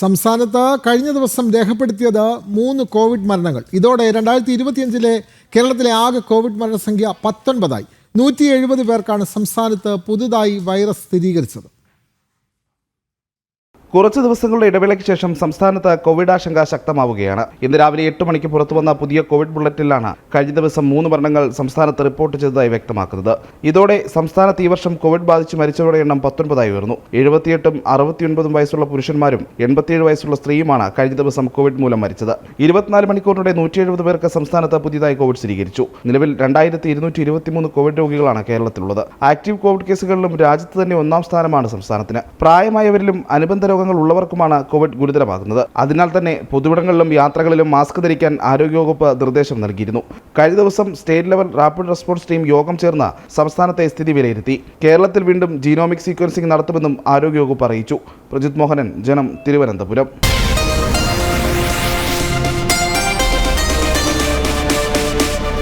സംസ്ഥാനത്ത് കഴിഞ്ഞ ദിവസം രേഖപ്പെടുത്തിയത് മൂന്ന് കോവിഡ് മരണങ്ങൾ. ഇതോടെ രണ്ടായിരത്തി ഇരുപത്തിയഞ്ചിലെ കേരളത്തിലെ ആകെ കോവിഡ് മരണസംഖ്യ പത്തൊൻപതായി. നൂറ്റി എഴുപത് പേർക്കാണ് സംസ്ഥാനത്ത് പുതുതായി വൈറസ് സ്ഥിരീകരിച്ചത്. കുറച്ച് ദിവസങ്ങളുടെ ഇടവേളയ്ക്ക് ശേഷം സംസ്ഥാനത്ത് കോവിഡ് ആശങ്ക ശക്തമാവുകയാണ്. ഇന്ന് രാവിലെ എട്ട് മണിക്ക് പുറത്തു വന്ന പുതിയ കോവിഡ് ബുള്ളറ്റിലാണ് കഴിഞ്ഞ ദിവസം മൂന്ന് മരണങ്ങൾ സംസ്ഥാനത്ത് റിപ്പോർട്ട് ചെയ്തതായി വ്യക്തമാക്കുന്നത്. ഇതോടെ സംസ്ഥാനത്ത് ഈ വർഷം കോവിഡ് ബാധിച്ച് മരിച്ചവരുടെ എണ്ണം പത്തൊൻപതായി ഉയർന്നു. എഴുപത്തിയെട്ടും അറുപത്തിയൊൻപതും വയസ്സുള്ള പുരുഷന്മാരും എൺപത്തിയേഴ് വയസ്സുള്ള സ്ത്രീയുമാണ് കഴിഞ്ഞ ദിവസം കോവിഡ് മൂലം മരിച്ചത്. ഇരുപത്തിനാല് മണിക്കൂറിനിടെ നൂറ്റി എഴുപത് പേർക്ക് സംസ്ഥാനത്ത് പുതിയതായി കോവിഡ് സ്ഥിരീകരിച്ചു. നിലവിൽ രണ്ടായിരത്തി ഇരുന്നൂറ്റി ഇരുപത്തിമൂന്ന് കോവിഡ് രോഗികളാണ് കേരളത്തിലുള്ളത്. ആക്ടീവ് കോവിഡ് കേസുകളിലും രാജ്യത്ത് തന്നെ ഒന്നാം സ്ഥാനമാണ് സംസ്ഥാനത്തിന്. പ്രായമായവരിലും അനുബന്ധ രോഗങ്ങൾ ഉള്ളവർക്കുമാണ് കോവിഡ് ഗുരുതരമാകുന്നത്. അതിനാൽ തന്നെ പൊതുവിടങ്ങളിലും യാത്രകളിലും മാസ്ക് ധരിക്കാൻ ആരോഗ്യവകുപ്പ് നിർദ്ദേശം നൽകിയിരുന്നു. കഴിഞ്ഞ ദിവസം state level rapid response team യോഗം ചേർന്ന് സംസ്ഥാനത്തെ സ്ഥിതി വിലയിരുത്തി. കേരളത്തിൽ വീണ്ടും ജീനോമിക് സീക്വൻസിംഗ് നടത്തുമെന്നും ആരോഗ്യവകുപ്പ് അറിയിച്ചു. പ്രജിത് മോഹനൻ ജനം തിരുവനന്തപുരം.